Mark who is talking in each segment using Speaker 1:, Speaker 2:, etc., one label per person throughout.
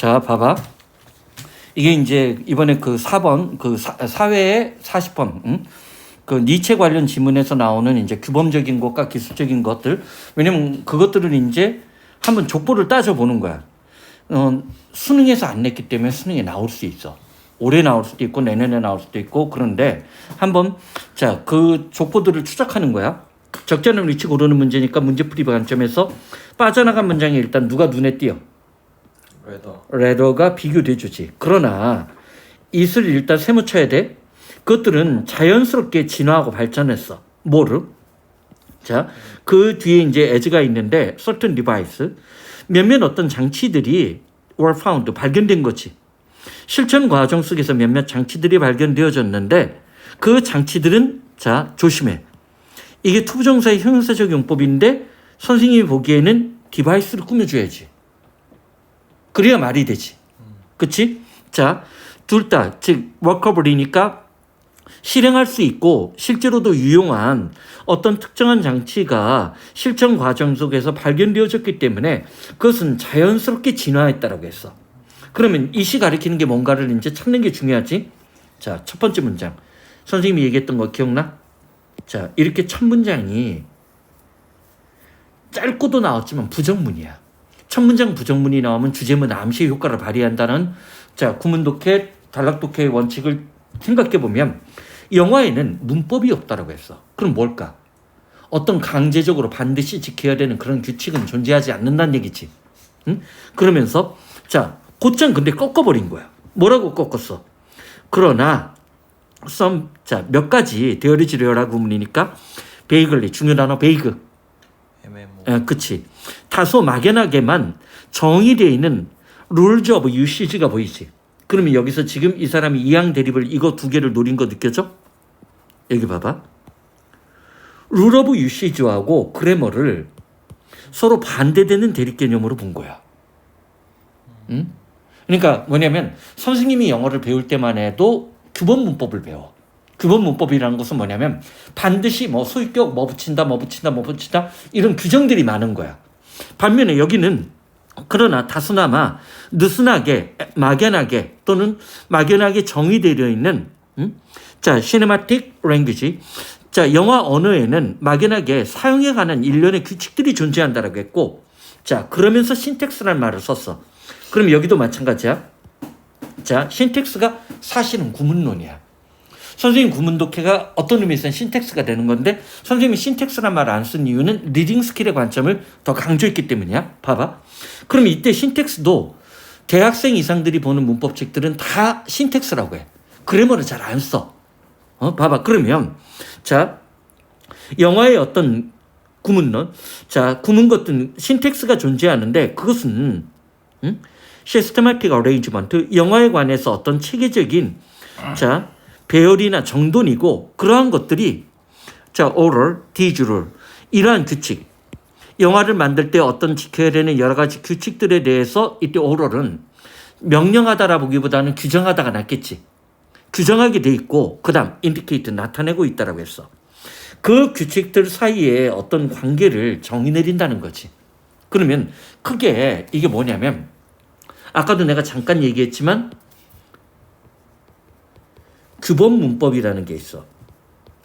Speaker 1: 자, 봐봐. 이게 이제 이번에 그 4번 그 사, 사회의 40번 응? 그 니체 관련 지문에서 나오는 이제 규범적인 것과 기술적인 것들 왜냐면 그것들은 이제 한번 족보를 따져 보는 거야. 어, 수능에서 안 냈기 때문에 수능에 나올 수 있어. 올해 나올 수도 있고 내년에 나올 수도 있고 그런데 한번 자 그 족보들을 추적하는 거야. 적절한 위치 고르는 문제니까 문제풀이 관점에서 빠져나간 문장이 일단 누가 눈에 띄어?
Speaker 2: 레더
Speaker 1: 레더가 비교돼 주지. 그러나 이슬 일단 세무쳐야 돼. 그것들은 자연스럽게 진화하고 발전했어. 뭐를? 자, 그 뒤에 이제 as가 있는데 certain device 몇몇 어떤 장치들이 were found 발견된 거지. 실천 과정 속에서 몇몇 장치들이 발견되어졌는데 그 장치들은 자 조심해. 이게 투부정사의 형용사적 용법인데 선생님이 보기에는 디바이스를 꾸며줘야지. 그래야 말이 되지. 그치? 자, 둘 다, 즉, 워커블이니까 실행할 수 있고 실제로도 유용한 어떤 특정한 장치가 실천 과정 속에서 발견되어졌기 때문에 그것은 자연스럽게 진화했다라고 했어. 그러면 이시 가리키는 게 뭔가를 이제 찾는 게 중요하지. 자, 첫 번째 문장. 선생님이 얘기했던 거 기억나? 자, 이렇게 첫 문장이 짧고도 나왔지만 부정문이야. 첫 문장 부정문이 나오면 주제문 암시 효과를 발휘한다는 자 구문 독해, 단락 독해의 원칙을 생각해 보면 영화에는 문법이 없다라고 했어. 그럼 뭘까? 어떤 강제적으로 반드시 지켜야 되는 그런 규칙은 존재하지 않는다는 얘기지. 응? 그러면서 자 곧장 근데 꺾어버린 거야. 뭐라고 꺾었어? 그러나 some 자몇 가지 데어리지려라 구문이니까 베이글리 중요 단어 베이그
Speaker 2: MMO
Speaker 1: 어, 그치. 다소 막연하게만 정의되어 있는 룰즈 오브 유시지가 보이지. 그러면 여기서 지금 이 사람이 이항 대립을 이거 두 개를 노린 거 느껴져? 여기 봐봐. 룰 오브 유시지하고 그래머를 서로 반대되는 대립 개념으로 본 거야. 응? 그러니까 뭐냐면 선생님이 영어를 배울 때만 해도 규범 문법을 배워. 규범 문법이라는 것은 뭐냐면 반드시 뭐 소유격 뭐 붙인다 뭐 붙인다 뭐 붙인다 이런 규정들이 많은 거야. 반면에 여기는 그러나 다소나마 느슨하게 막연하게 또는 막연하게 정의되어 있는 음? 자 시네마틱 랭귀지 자 영화 언어에는 막연하게 사용에 관한 일련의 규칙들이 존재한다라고 했고 자 그러면서 신텍스라는 말을 썼어. 그럼 여기도 마찬가지야. 자 신텍스가 사실은 구문론이야. 선생님 구문 독해가 어떤 의미에서는 신텍스가 되는 건데 선생님이 신텍스란 말을 안 쓴 이유는 리딩 스킬의 관점을 더 강조했기 때문이야. 봐봐. 그럼 이때 신텍스도 대학생 이상들이 보는 문법책들은 다 신텍스라고 해. 그래머를 잘 안 써. 어, 봐봐. 그러면 자 영화의 어떤 구문론, 자 구문 같은 신텍스가 존재하는데 그것은 음? 시스테마틱 어레인지먼트 영화에 관해서 어떤 체계적인 자 배열이나 정돈이고 그러한 것들이 자 오럴, 디주럴 이러한 규칙 영화를 만들 때 어떤 지켜야 되는 여러 가지 규칙들에 대해서 이때 오럴은 명령하다라 보기보다는 규정하다가 낫겠지. 규정하게 돼 있고 그다음 인디케이트 나타내고 있다라고 했어. 그 규칙들 사이에 어떤 관계를 정의 내린다는 거지. 그러면 크게 이게 뭐냐면 아까도 내가 잠깐 얘기했지만 규범 문법이라는 게 있어.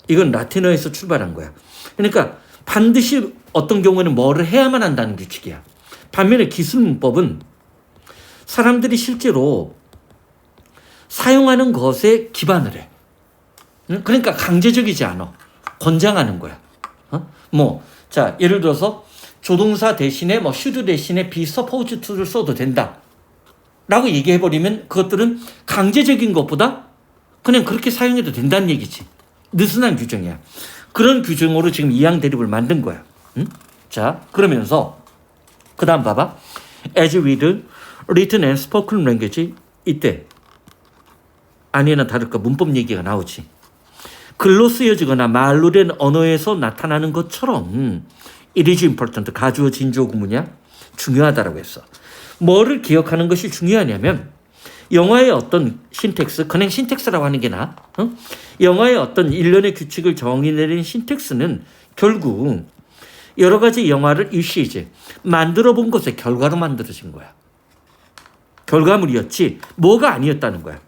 Speaker 1: 이건 라틴어에서 출발한 거야. 그러니까 반드시 어떤 경우에는 뭐를 해야만 한다는 규칙이야. 반면에 기술 문법은 사람들이 실제로 사용하는 것에 기반을 해. 응? 그러니까 강제적이지 않아. 권장하는 거야. 어? 뭐, 자, 예를 들어서 조동사 대신에 뭐 should 대신에 be supposed to를 써도 된다. 라고 얘기해버리면 그것들은 강제적인 것보다 그냥 그렇게 사용해도 된다는 얘기지. 느슨한 규정이야. 그런 규정으로 지금 이항 대립을 만든 거야. 응? 자, 그러면서 그 다음 봐봐. As with written and spoken language 이때 아니나 다를까 문법 얘기가 나오지. 글로 쓰여지거나 말로 된 언어에서 나타나는 것처럼 it is important 가주어 진주어 구문이야 중요하다라고 했어. 뭐를 기억하는 것이 중요하냐면 영화의 어떤 신텍스, 그냥 신텍스라고 하는 게 나아. 어? 영화의 어떤 일련의 규칙을 정의 내린 신텍스는 결국 여러 가지 영화를 일시이제 만들어 본 것의 결과로 만들어진 거야. 결과물이었지 뭐가 아니었다는 거야.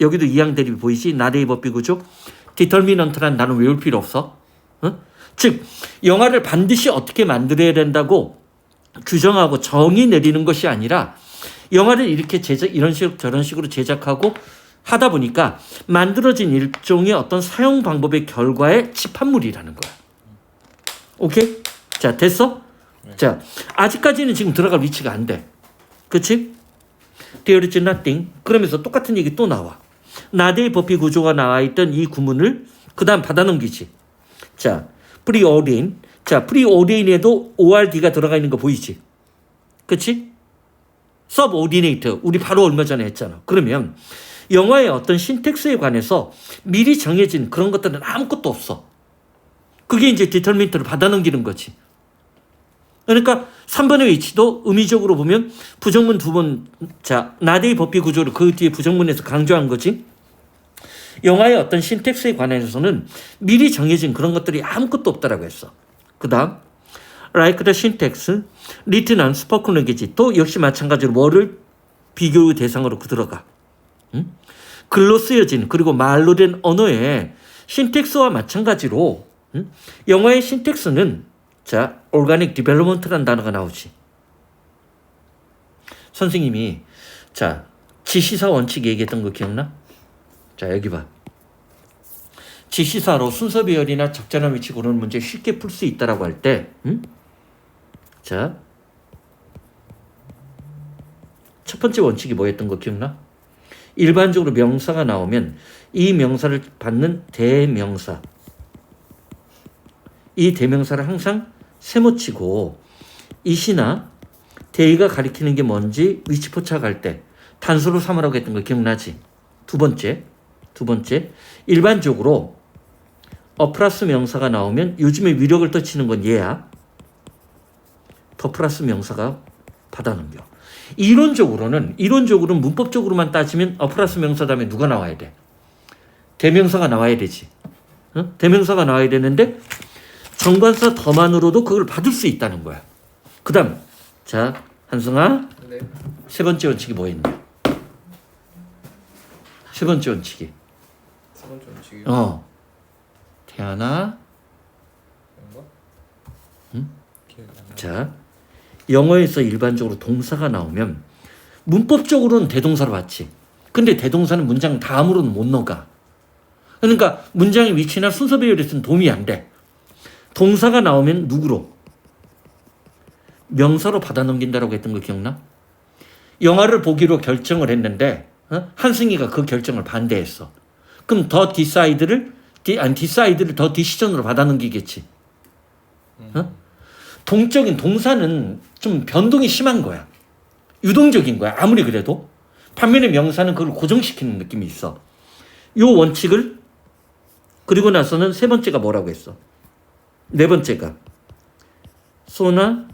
Speaker 1: 여기도 이항 대립이 보이지? 나레이 법비 구조. 디터미넌트란 단어 외울 필요 없어. 어? 즉 영화를 반드시 어떻게 만들어야 된다고 규정하고 정의 내리는 것이 아니라 영화를 이렇게 제작 이런 식으로 저런 식으로 제작하고 하다 보니까 만들어진 일종의 어떤 사용 방법의 결과의 집합물이라는 거야. 오케이? 자, 됐어? 자, 아직까지는 지금 들어갈 위치가 안 돼. 그치? There is nothing. 그러면서 똑같은 얘기 또 나와. 나대의 법비 구조가 나와 있던 이 구문을 그 다음 받아 넘기지. 자, preordain. 자, preordain에도 ORD가 들어가 있는 거 보이지? 그치? Subordinate. 우리 바로 얼마 전에 했잖아. 그러면 영화의 어떤 신텍스에 관해서 미리 정해진 그런 것들은 아무것도 없어. 그게 이제 디터민트를 받아 넘기는 거지. 그러니까 3번의 위치도 의미적으로 보면 부정문 두 번, 자, 나대의 법비 구조를 그 뒤에 부정문에서 강조한 거지. 영화의 어떤 신텍스에 관해서는 미리 정해진 그런 것들이 아무것도 없다라고 했어. 그 다음, like the syntax, written on spoken language. 또 역시 마찬가지로 뭐를 비교 대상으로 그 들어가. 응? 글로 쓰여진 그리고 말로 된 언어의 신텍스와 마찬가지로 응? 영어의 신텍스는 자 organic development라는 단어가 나오지. 선생님이 자 지시사 원칙 얘기했던 거 기억나? 자 여기 봐. 지시사로 순서 배열이나 적절한 위치 고르는 문제 쉽게 풀 수 있다라고 할 때, 응? 자, 첫 번째 원칙이 뭐였던 거 기억나? 일반적으로 명사가 나오면 이 명사를 받는 대명사. 이 대명사를 항상 세모치고 이시나 대의가 가리키는 게 뭔지 위치 포착할 때 단수로 삼으라고 했던 거 기억나지? 두 번째, 두 번째, 일반적으로 어 플러스 명사가 나오면 요즘에 위력을 떠치는 건 얘야. 더 플러스 명사가 받아 넘겨. 이론적으로는 이론적으로는 문법적으로만 따지면 어 플러스 명사 다음에 누가 나와야 돼? 대명사가 나와야 되지. 어? 대명사가 나와야 되는데 정관사 더만으로도 그걸 받을 수 있다는 거야. 그다음 자 한승아
Speaker 2: 네.
Speaker 1: 세 번째 원칙이 뭐였냐? 세 번째 원칙이
Speaker 2: 세 번째 원칙이요.
Speaker 1: 어 태아나? 응? 자 영어에서 일반적으로 동사가 나오면 문법적으로는 대동사로 봤지. 근데 대동사는 문장 다음으로는 못 넣어가. 그러니까 문장의 위치나 순서 배열에서는 도움이 안 돼. 동사가 나오면 누구로? 명사로 받아 넘긴다라고 했던 거 기억나? 영화를 보기로 결정을 했는데 어? 한승희가 그 결정을 반대했어. 그럼 더 디사이드를 디, 아니 디사이드를 더 디시전으로 받아 넘기겠지. 어? 동적인 동사는 좀 변동이 심한 거야. 유동적인 거야. 아무리 그래도. 반면에 명사는 그걸 고정시키는 느낌이 있어. 요 원칙을 그리고 나서는 세 번째가 뭐라고 했어? 네 번째가 소나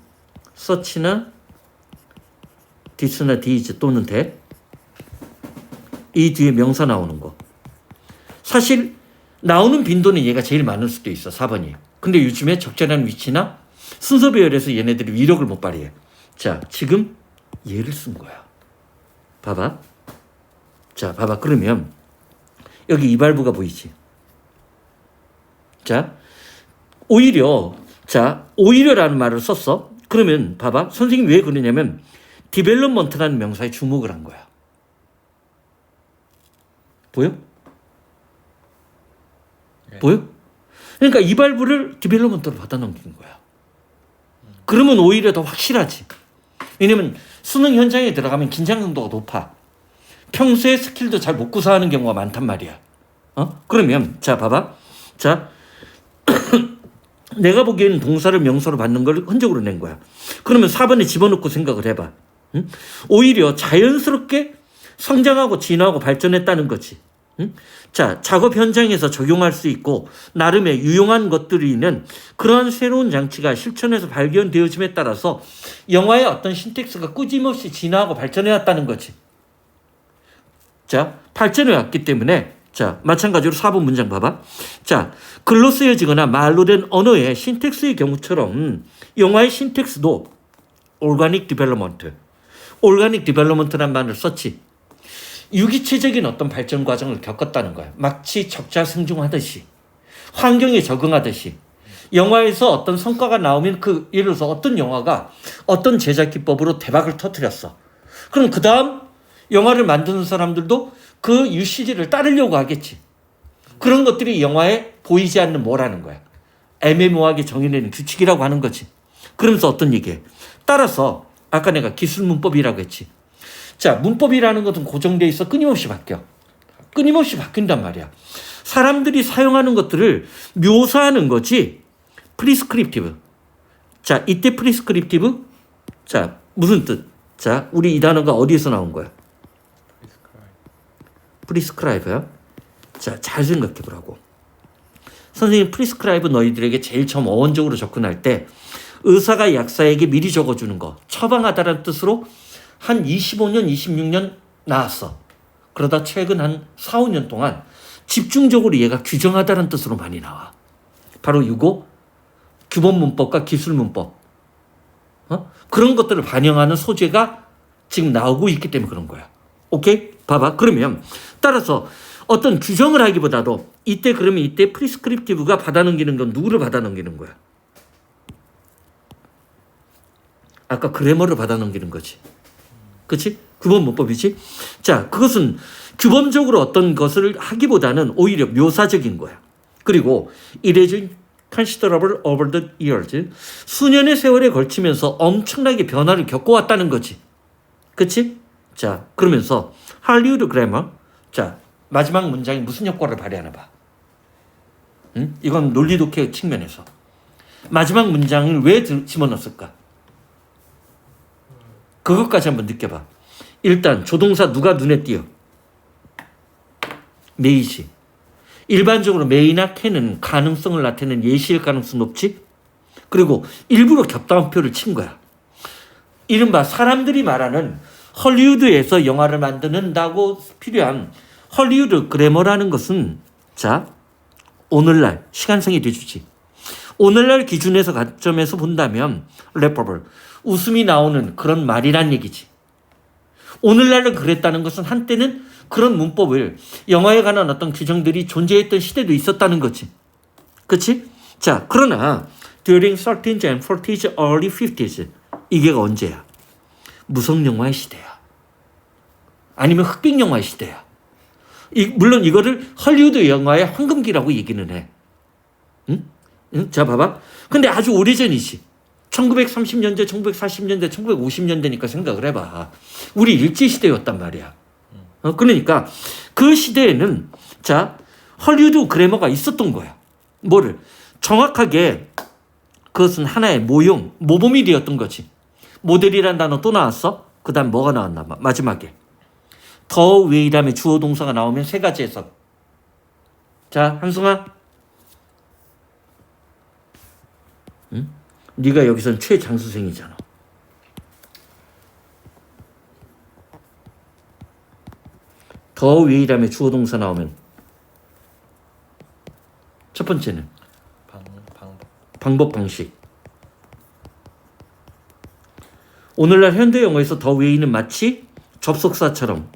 Speaker 1: 서치나 디스나 디즈 또는 대. 이 뒤에 명사 나오는 거. 사실 나오는 빈도는 얘가 제일 많을 수도 있어. 4번이. 근데 요즘에 적절한 위치나 순서 배열에서 얘네들이 위력을 못 발휘해. 자, 지금 얘를 쓴 거야. 봐봐. 자, 봐봐. 그러면 여기 이발부가 보이지? 자, 오히려 자, 오히려라는 말을 썼어. 그러면 봐봐. 선생님 왜 그러냐면 디벨롭먼트라는 명사에 주목을 한 거야. 보여?
Speaker 2: 네.
Speaker 1: 보여? 그러니까 이발부를 디벨롭먼트로 받아 넘기는 거야. 그러면 오히려 더 확실하지. 왜냐면 수능 현장에 들어가면 긴장 강도가 높아. 평소에 스킬도 잘 못 구사하는 경우가 많단 말이야. 어? 그러면 자 봐봐. 자 내가 보기에는 동사를 명사로 받는 걸 흔적으로 낸 거야. 그러면 4번에 집어넣고 생각을 해봐. 응? 오히려 자연스럽게 성장하고 진화하고 발전했다는 거지. 응? 자, 작업 현장에서 적용할 수 있고 나름의 유용한 것들이 있는 그러한 새로운 장치가 실천에서 발견되어짐에 따라서 영화의 어떤 신텍스가 꾸짐없이 진화하고 발전해 왔다는 거지. 자, 발전해 왔기 때문에 자, 마찬가지로 4번 문장 봐봐. 자, 글로 쓰여지거나 말로 된 언어의 신텍스의 경우처럼 영화의 신텍스도 organic development, 올가닉 디벨로먼트란 말을 썼지. 유기체적인 어떤 발전 과정을 겪었다는 거야. 마치 적자생중하듯이 환경에 적응하듯이 영화에서 어떤 성과가 나오면 그 예를 들어서 어떤 영화가 어떤 제작 기법으로 대박을 터뜨렸어. 그럼 그 다음 영화를 만드는 사람들도 그 UCG를 따르려고 하겠지. 그런 것들이 영화에 보이지 않는 뭐라는 거야. 애매모호하게 정의되는 규칙이라고 하는 거지. 그러면서 어떤 얘기해. 따라서 아까 내가 기술 문법이라고 했지. 자, 문법이라는 것은 고정돼 있어 끊임없이 바뀌어. 끊임없이 바뀐단 말이야. 사람들이 사용하는 것들을 묘사하는 거지. 프리스크립티브. 자, 이때 프리스크립티브. 자, 무슨 뜻? 자, 우리 이 단어가 어디에서 나온 거야?
Speaker 2: 프리스크라이브.
Speaker 1: 프리스크라이브야. 자, 잘 생각해 보라고. 선생님 프리스크라이브 너희들에게 제일 처음 어원적으로 접근할 때 의사가 약사에게 미리 적어주는 거 처방하다라는 뜻으로 한 25년, 26년 나왔어. 그러다 최근 한 4, 5년 동안 집중적으로 얘가 규정하다는 뜻으로 많이 나와. 바로 이거 규범 문법과 기술 문법. 어? 그런 것들을 반영하는 소재가 지금 나오고 있기 때문에 그런 거야. 오케이? 봐봐. 그러면 따라서 어떤 규정을 하기보다도 이때 그러면 이때 프리스크립티브가 받아넘기는 건 누구를 받아넘기는 거야? 아까 그래머를 받아넘기는 거지. 그치? 규범 문법이지? 자, 그것은 규범적으로 어떤 것을 하기보다는 오히려 묘사적인 거야. 그리고 이래진 considerable over the years 수년의 세월에 걸치면서 엄청나게 변화를 겪어왔다는 거지. 그치? 자, 그러면서 할리우드 그래머 자, 마지막 문장이 무슨 효과를 발휘하나 봐. 응? 이건 논리 독해 측면에서 마지막 문장을 왜 들- 집어넣었을까? 그것까지 한번 느껴봐. 일단 조동사 누가 눈에 띄어? 메이지. 일반적으로 메이나 캔은 가능성을 나타내는 예시일 가능성 높지? 그리고 일부러 겹다운표를 친 거야. 이른바 사람들이 말하는 헐리우드에서 영화를 만드는다고 필요한 헐리우드 그래머라는 것은 자 오늘날 시간상이 돼주지. 오늘날 기준에서 관점에서 본다면 래퍼블 웃음이 나오는 그런 말이란 얘기지. 오늘날은 그랬다는 것은 한때는 그런 문법을 영화에 관한 어떤 규정들이 존재했던 시대도 있었다는 거지. 그치? 자, 그러나 during 13th and 40s, early 50s 이게 언제야? 무성 영화의 시대야. 아니면 흑백 영화의 시대야. 이, 물론 이거를 헐리우드 영화의 황금기라고 얘기는 해. 응? 응? 자, 봐봐. 근데 아주 오래전이지. 1930년대, 1940년대, 1950년대니까 생각을 해봐. 우리 일제시대였단 말이야. 어, 그러니까 그 시대에는 자, 헐리우드 그래머가 있었던 거야. 뭐를? 정확하게 그것은 하나의 모형, 모범이 되었던 거지. 모델이란 단어 또 나왔어? 그 다음 뭐가 나왔나 봐. 마지막에. 더 웨이람의 주어 동사가 나오면 세 가지 해석. 자, 한승아. 응? 네가 여기선 최장수생이잖아. 더 웨이람의 주어 동사 나오면 첫 번째는
Speaker 2: 방 방법.
Speaker 1: 방법 방식. 오늘날 현대 영어에서 더 웨이는 마치 접속사처럼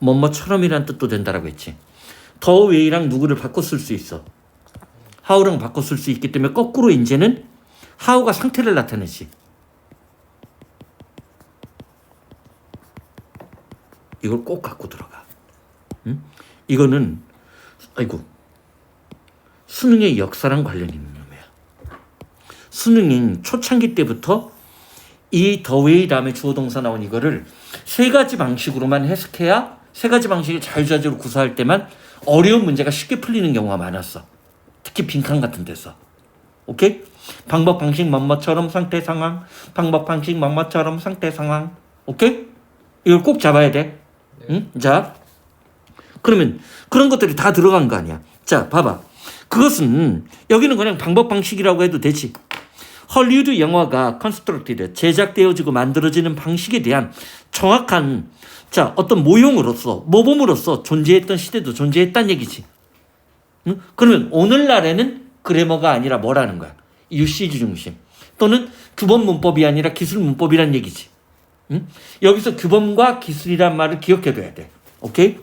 Speaker 1: 뭐뭐처럼이란 뜻도 된다라고 했지. 더 웨이랑 누구를 바꿔 쓸 수 있어. 하우랑 바꿔 쓸 수 있기 때문에 거꾸로 이제는 하우가 상태를 나타내지. 이걸 꼭 갖고 들어가. 응? 이거는 아이고 수능의 역사랑 관련이 있는 놈이야. 수능인 초창기 때부터 이 더웨이 다음에 주어 동사 나온 이거를 세 가지 방식으로만 해석해야 세 가지 방식을 자유자재로 구사할 때만 어려운 문제가 쉽게 풀리는 경우가 많았어. 특히 빈칸 같은 데서. 오케이? 방법 방식 뭐뭐처럼 상태 상황, 방법 방식 뭐뭐처럼 상태 상황. 오케이? 이걸 꼭 잡아야 돼. 응? 자. 그러면 그런 것들이 다 들어간 거 아니야. 자, 봐봐. 그것은 여기는 그냥 방법 방식이라고 해도 되지. 헐리우드 영화가 컨스트럭티드 제작되어지고 만들어지는 방식에 대한 정확한 자 어떤 모형으로서 모범으로서 존재했던 시대도 존재했단 얘기지. 응? 그러면 오늘날에는 그래머가 아니라 뭐라는 거야? UCG 중심 또는 규범 문법이 아니라 기술 문법이란 얘기지. 응? 여기서 규범과 기술이란 말을 기억해둬야 돼. 오케이?